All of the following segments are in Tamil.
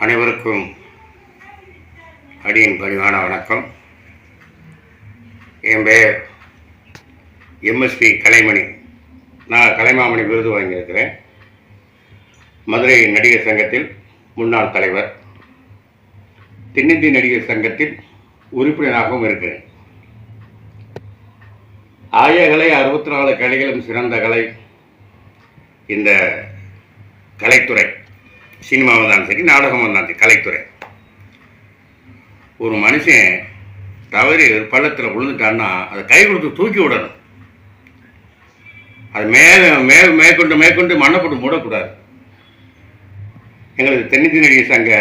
அனைவருக்கும் அடியின் பணிவான வணக்கம். என் பெயர் எம்எஸ்பி கலைமணி. நான் கலைமாமணி விருது வாங்கியிருக்கிறேன். மதுரை நடிகர் சங்கத்தில் முன்னாள் தலைவர். தென்னிந்திய நடிகர் சங்கத்தில் உறுப்பினராகவும் இருக்கிறேன். ஆயகலை அறுபத்தி நாலு கலைகளும் சிறந்த கலை இந்த கலைத்துறை. சினிமா வந்தாலும் சரி நாடகம் வந்தாலும் சரி கலைத்துறை. ஒரு மனுஷன் தவறி ஒரு பள்ளத்தில் விழுந்துட்டான்னா அதை கை கொடுத்து தூக்கி விடணும். அது மேலே மே மேற்கொண்டு மேற்கொண்டு மண்ணை போட்டு மூடக்கூடாது. எங்களது தென்னிந்திய நடிகர் சங்க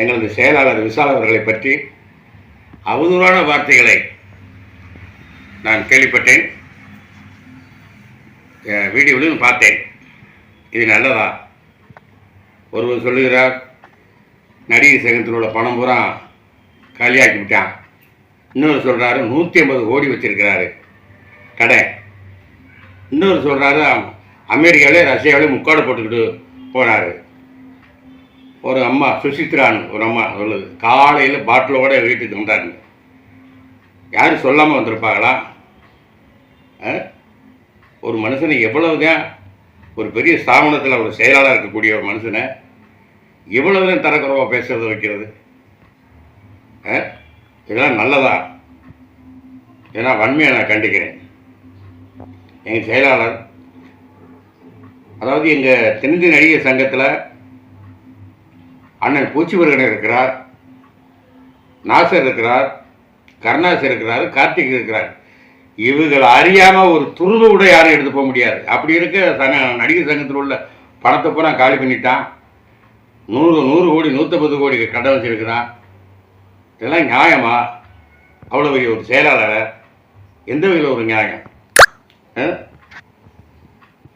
எங்களது செயலாளர் விசால் அவர்களை பற்றி அவதூறான வார்த்தைகளை நான் கேள்விப்பட்டேன். வீடியோவிலும் பார்த்தேன். இது நல்லதா? ஒருவர் சொல்லுகிறார் நடிகர் சங்கத்தினோட பணம் பூரா காலியாக்கி விட்டான். இன்னொரு சொல்கிறாரு நூற்றி ஐம்பது கோடி வச்சிருக்கிறாரு. கடை இன்னொரு சொல்கிறாரு அமெரிக்காவிலே ரஷ்யாவிலே முக்காடு போட்டுக்கிட்டு போனார் ஒரு அம்மா சுசித்ரான்னு ஒரு அம்மா சொல்லுது. காலையில் பாட்டிலோட வீட்டுக்கு வந்தாருங்க யாரும் சொல்லாமல் வந்திருப்பாங்களா? ஆ? ஒரு மனுஷனை எவ்வளவுதான் ஒரு பெரிய ஸ்தாபனத்தில் ஒரு செயலாளர் இருக்கக்கூடிய ஒரு மனுஷனை இவ்வளவுதான் தரக்குறவா பேசுறது வைக்கிறது? ஆ? இதெல்லாம் நல்லதா? ஏன்னா வன்மையை நான் கண்டிக்கிறேன். எங்கள் செயலாளர் அதாவது எங்கள் தென்னிந்திய நடிகர் சங்கத்தில் அண்ணன் பூச்சிமுருகன் இருக்கிறார் நாசர் இருக்கிறார் கருணாஸ் இருக்கிறார் கார்த்திக் இருக்கிறார். இவர்கள் அறியாமல் ஒரு துருது கூட யாரும் எடுத்து போக முடியாது. அப்படி இருக்க சங்க நடிகர் சங்கத்தில் உள்ள பணத்தை பூரா காலி பண்ணிட்டான். நூறு நூறு கோடி நூற்றம்பது கோடி கடை வச்சிருக்கிறான் இதெல்லாம் நியாயமா? அவ்வளோ பெரிய ஒரு செயலாளரை. எந்த வகையில் ஒரு நியாயம்?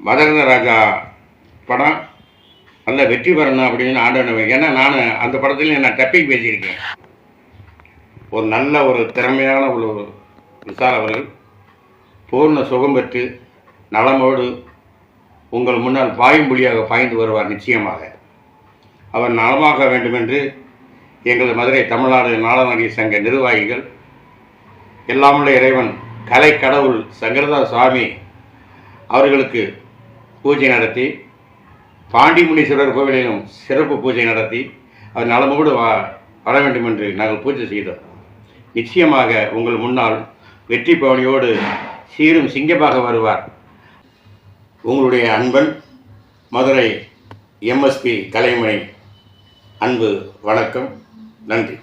மதகந்த ராஜா படம் நல்ல வெற்றி பெறணும் அப்படின்னு ஆண்டவன் ஏன்னா நான் அந்த படத்துலையும் நான் டப்பிங் பேசியிருக்கேன். ஒரு நல்ல ஒரு திறமையான ஒரு விசால் அவர்கள் பூர்ண சுகம் பெற்று நலமோடு உங்கள் முன்னால் பாயும் புலியாக பாய்ந்து வருவார் நிச்சயமாக. அவர் நலமாக வேண்டுமென்று எங்கள் மதுரை தமிழ்நாடு நாடக சங்க நிர்வாகிகள் எல்லாமுள்ள இறைவன் கலை கடவுள் சங்கரதா சுவாமி அவர்களுக்கு பூஜை நடத்தி பாண்டிமுனீஸ்வரர் கோவிலிலும் சிறப்பு பூஜை நடத்தி அவர் நலமோடு வா வர வேண்டும் என்று நாங்கள் பூஜை செய்தோம். நிச்சயமாக உங்கள் முன்னால் வெற்றி பவனியோடு சீரும் சிங்கமாக வருவார். உங்களுடைய அன்பன் மதுரை எம்எஸ்பி கலைமணி அன்பு வணக்கம் நன்றி.